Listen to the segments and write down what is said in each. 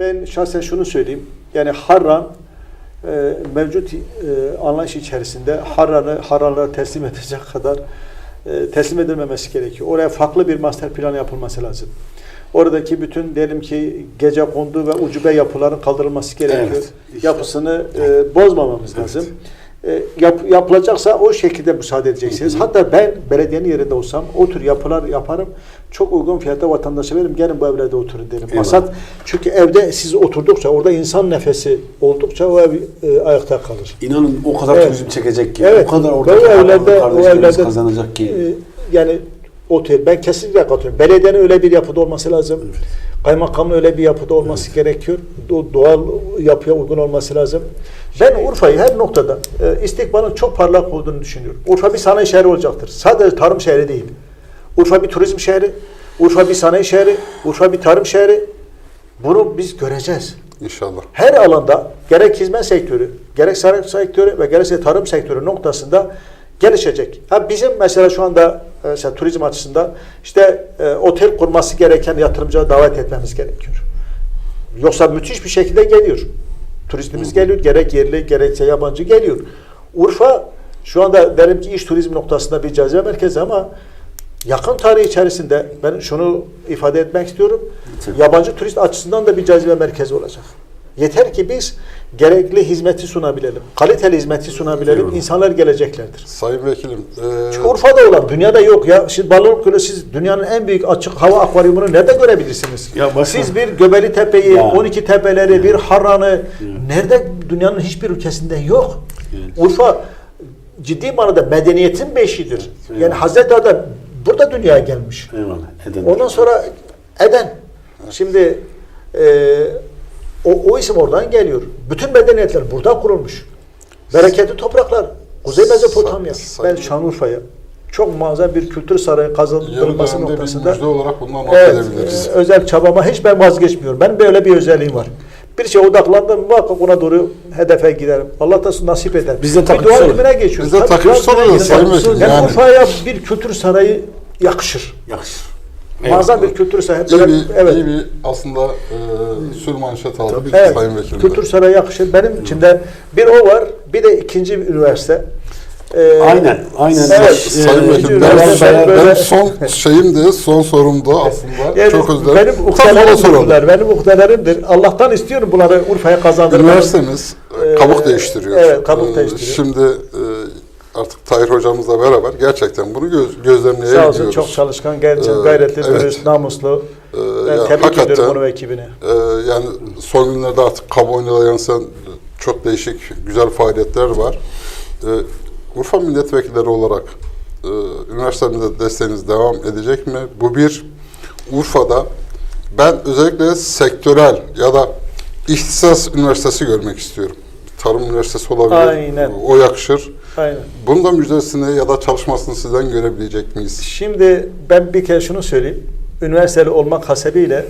Ben şahsen şunu söyleyeyim. Yani Harran e, mevcut e, anlayış içerisinde Harran'ı Harranlara teslim edecek kadar e, teslim edilmemesi gerekiyor. Oraya farklı bir master plan yapılması lazım. Oradaki bütün diyelim ki gece kondu ve ucube yapıların kaldırılması gerekiyor. Evet, işte. Yapısını e, bozmamamız lazım. E, yap, yapılacaksa o şekilde müsaade edeceksiniz. Hatta ben belediyenin yerinde olsam o tür yapılar yaparım. Çok uygun fiyata vatandaşa veririm. Gelin bu evlerde oturun derim. Eyvallah. Maksat çünkü evde siz oturdukça orada insan nefesi oldukça o ev e, ayakta kalır. İnanın o kadar Evet. turizm çekecek ki, Evet. o kadar orada o evlerde, o evlerde kazanacak ki. e, yani otel ben kesinlikle katılıyorum. Belediyenin öyle bir yapıda olması lazım. Kaymakamın öyle bir yapıda olması gerekiyor. Do- doğal yapıya uygun olması lazım. Ben Urfa'yı her noktada e, istikbalın çok parlak olduğunu düşünüyorum. Urfa bir sanayi şehri olacaktır. Sadece tarım şehri değil. Urfa bir turizm şehri, Urfa bir sanayi şehri, Urfa bir tarım şehri. Bunu biz göreceğiz İnşallah. her alanda gerek hizmet sektörü, gerek sanayi sektörü ve gerekse tarım sektörü noktasında gelişecek. Ha bizim mesela şu anda mesela turizm açısından işte e, otel kurması gereken yatırımcıya davet etmemiz gerekiyor. Yoksa müthiş bir şekilde geliyor. Turistimiz geliyor, gerek yerli gerekse yabancı geliyor. Urfa şu anda derim ki iş turizm noktasında bir cazibe merkezi ama yakın tarih içerisinde ben şunu ifade etmek istiyorum. Yabancı turist açısından da bir cazibe merkezi olacak. Yeter ki biz gerekli hizmeti sunabilelim. Kaliteli hizmeti sunabilelim. Eyvallah. İnsanlar geleceklerdir. Sayın Vekilim, e, Çünkü Urfa'da olan, dünyada yok ya. Şimdi Balıkesir'de siz dünyanın en büyük açık hava akvaryumunu nerede görebilirsiniz? Ya başka- siz bir Göbeli Tepe'yi, Ya. 12 tepeleri, bir Harran'ı nerede dünyanın hiçbir ülkesinde yok. Evet. Urfa ciddi manada medeniyetin beşiğidir. Evet. Yani Hazreti Adem burada dünyaya gelmiş. Eyvallah. Eden. Ondan sonra Eden. Şimdi e, o, o isim oradan geliyor. Bütün medeniyetler burada kurulmuş. Bereketli topraklar. Kuzey Mezopotamya. Ben Şanlıurfa'ya çok muazzam bir kültür sarayı kazandırılması noktasında müjde olarak bundan evet, e, özel çabama hiç ben vazgeçmiyorum. Benim böyle bir özelliğim var. Bir şeye odaklandım muhakkak ona doğru hedefe giderim. Allah da nasip eder. Biz de ilmine geçiyoruz. Biz de Vekilim. Yani Yani- Urfa'ya bir kültür sarayı yakışır. Yakışır. Muazzam bir kültür sarayı. İyi bir, evet. iyi bir aslında e, sür manşet aldık Evet, Sayın Vekilim. kültür sarayı yakışır. Benim içimde bir o var, bir de ikinci bir üniversite. Ee, Aynen, aynen. Evet, Sayın Ee, Vekilim, beraber- benim, beraber- benim son şeyim de, son sorum da aslında Yani çok özür benim ukdelerimdir benim ukdelerimdir. Allah'tan istiyorum bunları Urfa'ya kazandırmayı. Üniversitemiz e, Ee, kabuk değiştiriyor. evet, kabuk Ee, değiştiriyor. Şimdi e, artık Tahir hocamızla beraber gerçekten bunu göz, Sağ gözlemleyebiliyoruz. olsun çok çalışkan, gerçekten Ee, gayretli, evet. dürüst, namuslu. Ee, Ben ya tebrik ediyorum onu ve ekibini. e, yani son günlerde artık kamuoyuna yansıyan çok değişik, güzel faaliyetler var. Ee, Urfa milletvekilleri olarak e, üniversitemizde desteğiniz devam edecek mi? Bu bir, Urfa'da ben özellikle sektörel ya da ihtisas üniversitesi görmek istiyorum. Tarım üniversitesi olabilir. Aynen. O yakışır. Aynen. Bunun da müjdesini ya da çalışmasını sizden görebilecek miyiz? Şimdi ben bir kere şunu söyleyeyim. Üniversiteli olmak hasebiyle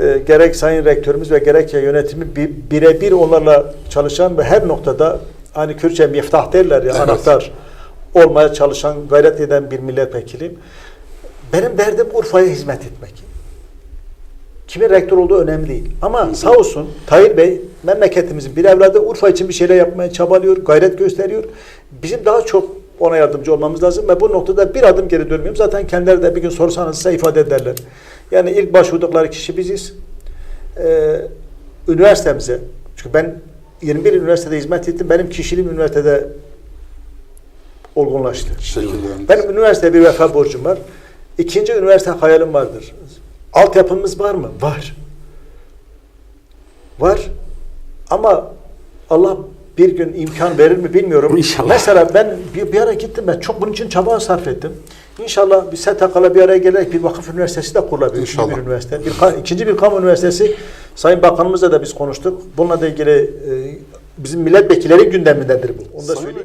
e, gerek sayın rektörümüz ve gerek yönetimi bi- birebir onlarla çalışan ve her noktada hani Kürtçe miftah derler ya Evet. anahtar olmaya çalışan, gayret eden bir milletvekiliyim. Benim derdim Urfa'ya hizmet etmek. Kimin rektör olduğu önemli değil. Ama sağ olsun Tayyip Bey memleketimizin bir evladı Urfa için bir şeyler yapmaya çabalıyor, gayret gösteriyor. Bizim daha çok ona yardımcı olmamız lazım ve bu noktada bir adım geri dönmüyorum. Zaten kendileri de bir gün sorsanız size ifade ederler. Yani ilk başvurdukları kişi biziz. Ee, üniversitemize, çünkü ben 21 üniversitede hizmet ettim. Benim kişiliğim üniversitede olgunlaştı. Benim üniversiteye bir vefa borcum var. İkinci üniversite hayalim vardır. Altyapımız var mı? Var. Var. Ama Allah bir gün imkan verir mi bilmiyorum. İnşallah. Mesela ben bir, bir ara gittim ben çok bunun için çaba sarf ettim. İnşallah bir STK'la bir araya gelerek bir vakıf üniversitesi de kurulabilir. İnşallah. Bir üniversite. Bir, ikinci bir kamu üniversitesi Sayın Bakanımızla da biz konuştuk. Bununla da ilgili e, bizim milletvekilleri gündemindedir bu. Onu da söyleyeyim.